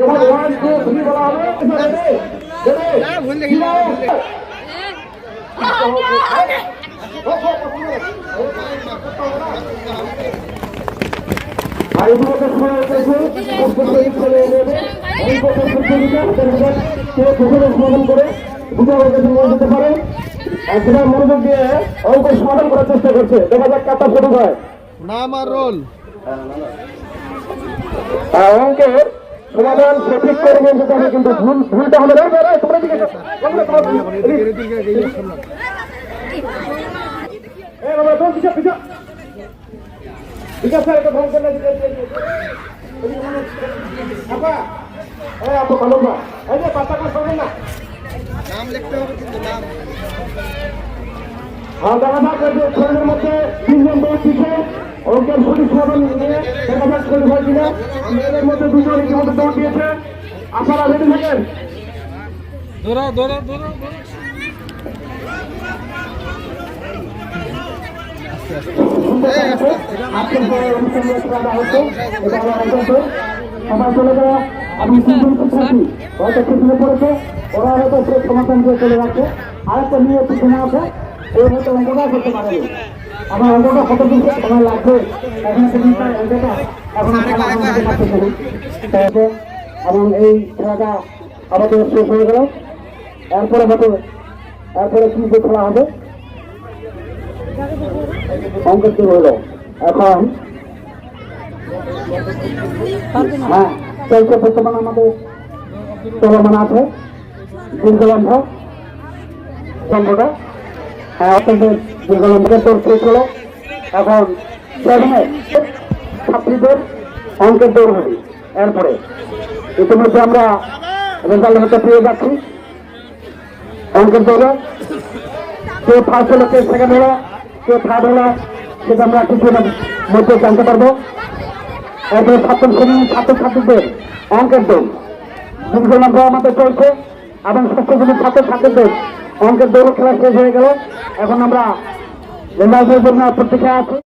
করে গেছে নিয়ে যেতে পারে। আর সেটা মনোযোগ দিয়ে অঙ্ক সমাধান করার চেষ্টা করছে। দেখা যাক কাটা শুরু হয়। নাম আর রোল। অঙ্কের সমাধান সঠিক করে নিয়ে যেতে হবে কিন্তু ভুল ভুলটা হলে না। না, তোমরা দিকে এসো। তোমরা তোমার এই বাবা তুমি পিছা পিছা বিকাশ স্যার এটা ফোন করলে দিকে দিকে আপা এই আপা ভালো না এই যে পাতা কাজ করবেন না নাম লিখতে হবে কিন্তু নাম। দেখা যাক মধ্যে তিনজন বই অঙ্কের সঠিক সমাধান নিয়ে কিনা? মেয়েদের মধ্যে দুজন ইতিমধ্যে দৌড় দিয়েছে। আপনারা রেডি থাকেন? পড়েছে ওরা হয়তো সমাধান করে চলে যাচ্ছে আরেকটা মেয়ে পিছনে আছে ও হয়তো অঙ্কটা করতে পারে। আমার অঙ্কটা কত দিন সময় লাগবে? এখন অঙ্কটা এখন এবং এই খেলাটা আমাদের শেষ হয়ে গেল। এরপরে হয়তো, এরপরে কি খেলা হবে? অঙ্ক শুরু হলো। এখন হ্যাঁ চলছে বর্তমানে আমাদের চলমান আছে। স্তম্ভটা হ্যাঁ অত্যন্ত দীর্ঘলম্বকে তোর শেষ হলো এখন ছাত্রীদের অঙ্কের দৌড় হবে এরপরে। ইতিমধ্যে আমরা রেজাল্ট হতে পেয়ে যাচ্ছি। অঙ্কের দৌড়ে। কে ফার্স্ট হলো, কে সেকেন্ড হলো, কে থার্ড হলো, সেটা আমরা কিছুদিনের মধ্যে জানতে পারব। এরপরে সপ্তম শ্রেণির ছাত্রছাত্রীদের অঙ্কের দৌড়। দীর্ঘ নম্বর আমাদের চলছে, এবং ষষ্ঠ শ্রেণির ছাত্রছাত্রীদের অঙ্কের দৌড় খেলা শেষ হয়ে গেল। এখন আমরা জন্য প্রতীক্ষা আছি।